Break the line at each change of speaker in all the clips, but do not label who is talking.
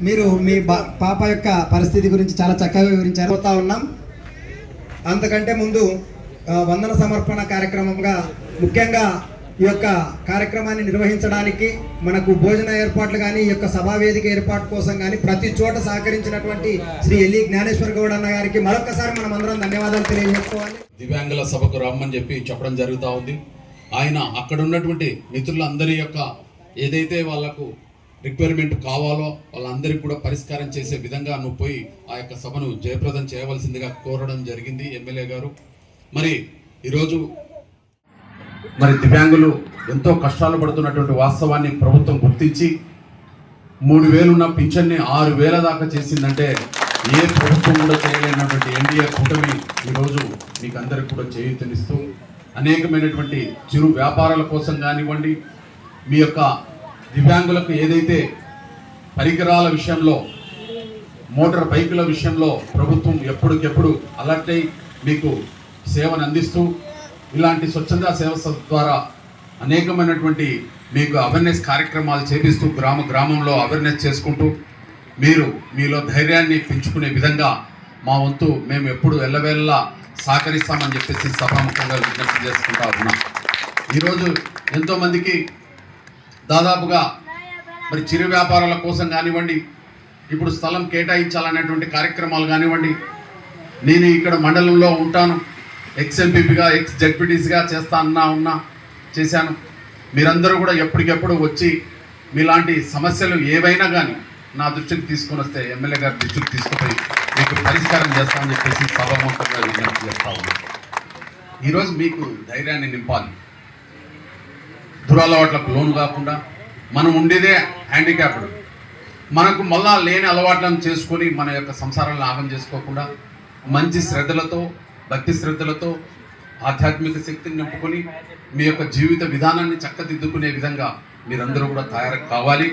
మీరు మీ బా- పాప యొక్క పరిస్థితి గురించి చాలా చక్కగా వివరించారు. పోతా ఉన్నాం. అంతకంటే ముందు వందన సమర్పణ కార్యక్రమంగా ముఖ్యంగా ఈ యొక్క కార్యక్రమాన్ని నిర్వహించడానికి మనకు భోజన ఏర్పాట్లు కానీ ఈ యొక్క సభా వేదిక ఏర్పాటు కోసం కానీ ప్రతి చోట సహకరించినటువంటి శ్రీ ఎల్లి జ్ఞానేశ్వర గౌడ్ అన్న గారికి మరొకసారి మనం అందరం ధన్యవాదాలు తెలియజేసుకోవాలి.
దివ్యాంగుల సభకు రమ్మని చెప్పి చెప్పడం జరుగుతూ ఉంది. ఆయన అక్కడ ఉన్నటువంటి మిత్రులందరి యొక్క ఏదైతే వాళ్ళకు రిక్వైర్మెంట్ కావాలో వాళ్ళందరికీ కూడా పరిష్కారం చేసే విధంగా నువ్వు పోయి ఆ యొక్క సభను జయప్రదం చేయవలసిందిగా కోరడం జరిగింది ఎమ్మెల్యే గారు. మరి ఈరోజు మరి దివ్యాంగులు ఎంతో కష్టాలు పడుతున్నటువంటి వాస్తవాన్ని ప్రభుత్వం గుర్తించి మూడు వేలున్న పింఛన్ని ఆరు వేల దాకా చేసిందంటే ఏ ప్రభుత్వం కూడా చేయలేనటువంటి ఎన్డీఏ కూటమి ఈరోజు మీకు అందరికి కూడా చేయూతనిస్తూ అనేకమైనటువంటి చిరు వ్యాపారాల కోసం కానివ్వండి మీ యొక్క దివ్యాంగులకు ఏదైతే పరికరాల విషయంలో మోటార్ బైకుల విషయంలో ప్రభుత్వం ఎప్పటికెప్పుడు అలర్ట్ అయి మీకు సేవను అందిస్తూ ఇలాంటి స్వచ్ఛంద సేవ ద్వారా అనేకమైనటువంటి మీకు అవేర్నెస్ కార్యక్రమాలు చేపిస్తూ గ్రామ గ్రామంలో అవేర్నెస్ చేసుకుంటూ మీరు మీలో ధైర్యాన్ని పెంచుకునే విధంగా మా వంతు మేము ఎప్పుడు ఎల్లవేళలా సహకరిస్తామని చెప్పేసి సభాముఖంగా విజ్ఞప్తి చేసుకుంటా ఉన్నాం. ఈరోజు ఎంతోమందికి దాదాపుగా మరి చిరు వ్యాపారాల కోసం కానివ్వండి ఇప్పుడు స్థలం కేటాయించాలనేటువంటి కార్యక్రమాలు కానివ్వండి నేను ఇక్కడ మండలంలో ఉంటాను. ఎక్స్ ఎంపీపీగా ఎక్స్ జడ్పీటీసీగా చేస్తా అన్నా ఉన్నా చేశాను. మీరందరూ కూడా ఎప్పటికెప్పుడు వచ్చి మీలాంటి సమస్యలు ఏవైనా కానీ నా దృష్టికి తీసుకొని వస్తే ఎమ్మెల్యే గారి దృష్టికి తీసుకుపోయి మీకు పరిష్కారం చేస్తామని చెప్పేసి సభాముఖంగా విజ్ఞప్తి చేస్తా ఉన్నాను. ఈరోజు మీకు ధైర్యాన్ని నింపాలి. దురలవాట్లకు లోను కాకుండా మనం ఉండేదే హ్యాండిక్యాప్డ్. మనకు మళ్ళా లేని అలవాట్లను చేసుకొని మన యొక్క సంసారాలను లాభం చేసుకోకుండా మంచి శ్రద్ధలతో భక్తి శ్రద్ధలతో ఆధ్యాత్మిక శక్తిని నింపుకొని మీ యొక్క జీవిత విధానాన్ని చక్కదిద్దుకునే విధంగా మీరందరూ కూడా తయారు కావాలి.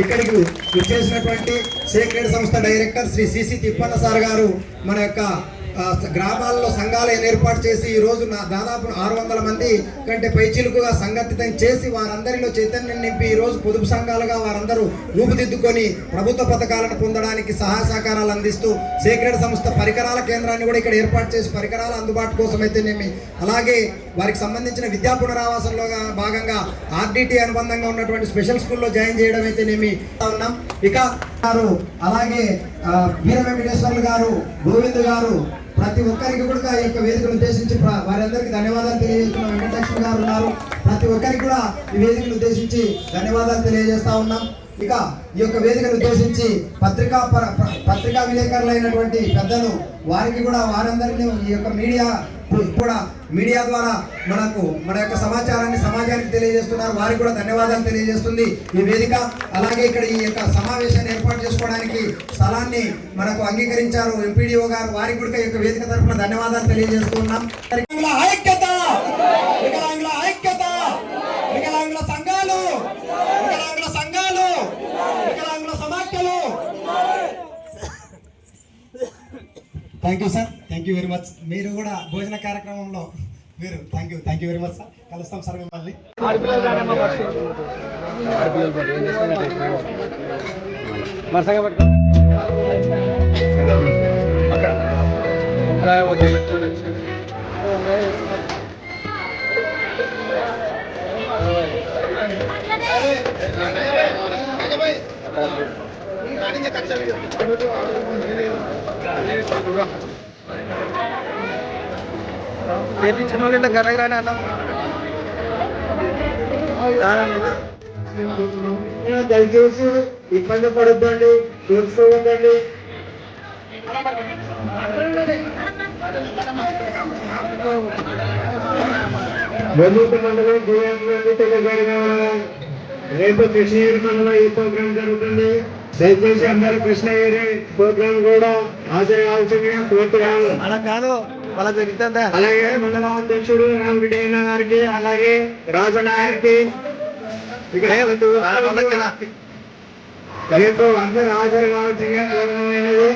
ఇక్కడికి విచ్చేసినటువంటి సేక్రెడ్ సంస్థ director Shri CC Thippanna sir గారు మన యొక్క గ్రామాల్లో సంఘాలు ఏర్పాటు చేసి ఈ రోజున నా దాదాపు ఆరు వందల మంది కంటే పైచిలుకుగా సంఘటితం చేసి వారందరిలో చైతన్యం నింపి ఈ రోజు పొదుపు సంఘాలుగా వారందరూ రూపుదిద్దుకొని ప్రభుత్వ పథకాలను పొందడానికి సహాయ సహకారాలు అందిస్తూ సేక్రెడ్ సంస్థ పరికరాల కేంద్రాన్ని కూడా ఇక్కడ ఏర్పాటు చేసి పరికరాల అందుబాటు కోసం అయితేనేమి అలాగే వారికి సంబంధించిన విద్యా పునరావాసంలో భాగంగా ఆర్డిటి అనుబంధంగా ఉన్నటువంటి స్పెషల్ స్కూల్లో జాయిన్ చేయడం అయితేనేమి ఉన్నాం. ఇక గారు అలాగే వీర వెంకటేశ్వర్లు గారు గోవింద్ గారు ప్రతి ఒక్కరికి కూడా ఈ యొక్క వేదికను ఉద్దేశించి వారందరికీ ధన్యవాదాలు తెలియజేస్తున్నాం వెంకటలక్ష్మి గారు ఉన్నారు. ప్రతి ఒక్కరికి కూడా ఈ వేదికను ఉద్దేశించి ధన్యవాదాలు తెలియజేస్తా ఉన్నాం. ఇక ఈ యొక్క వేదికను ఉద్దేశించి పత్రికా ప- పత్రికా విలేకరులైనటువంటి పెద్దలు వారికి కూడా వారందరినీ ఈ యొక్క మీడియా కూడా మీడియా ద్వారా మనకు మన యొక్క సమాచారాన్ని సమాజానికి తెలియజేస్తున్నారు. వారికి కూడా ధన్యవాదాలు తెలియజేస్తుంది. ఈ వేదిక అలాగే ఇక్కడ ఈ యొక్క సమావేశాన్ని ఏర్పాటు చేసుకోవడానికి స్థలాన్ని మనకు అంగీకరించారు ఎంపీడీఓ గారు. వారికి కూడా ఈ యొక్క వేదిక తరఫున ధన్యవాదాలు తెలియజేస్తున్నాం ఐక్యత! వికలాంగుల ఐక్యత! వికలాంగుల సంఘాలు! వికలాంగుల సంఘాలు! వికలాంగుల సమాఖ్యలు! Thank you sir thank you very much మీరు కూడా భోజన కార్యక్రమంలో మీరు thank you thank you very much sir కలుస్తాం సార్ మిమ్మల్ని.
దయచేసి ఇబ్బంది పడొద్దండి చూసుకోవద్దండి వెల్లూరు మండలం జయంతి తెలంగాణ రేపు కృష్ణగిరి మండలం ఈ ప్రోగ్రాం జరుగుతుంది దయచేసి అందరూ కృష్ణగిరి ప్రోగ్రాం కూడా హాజరవలసిందిగా కోరుతున్నాను.
అలా కాదు వాళ్ళ జరుగుతుందా.
అలాగే మండల అధ్యక్షుడు రామరెడ్డి గారికి అలాగే రాజు గారికి రేపు అందరూ హాజరు కావాల్సిందిగా కోరమైనది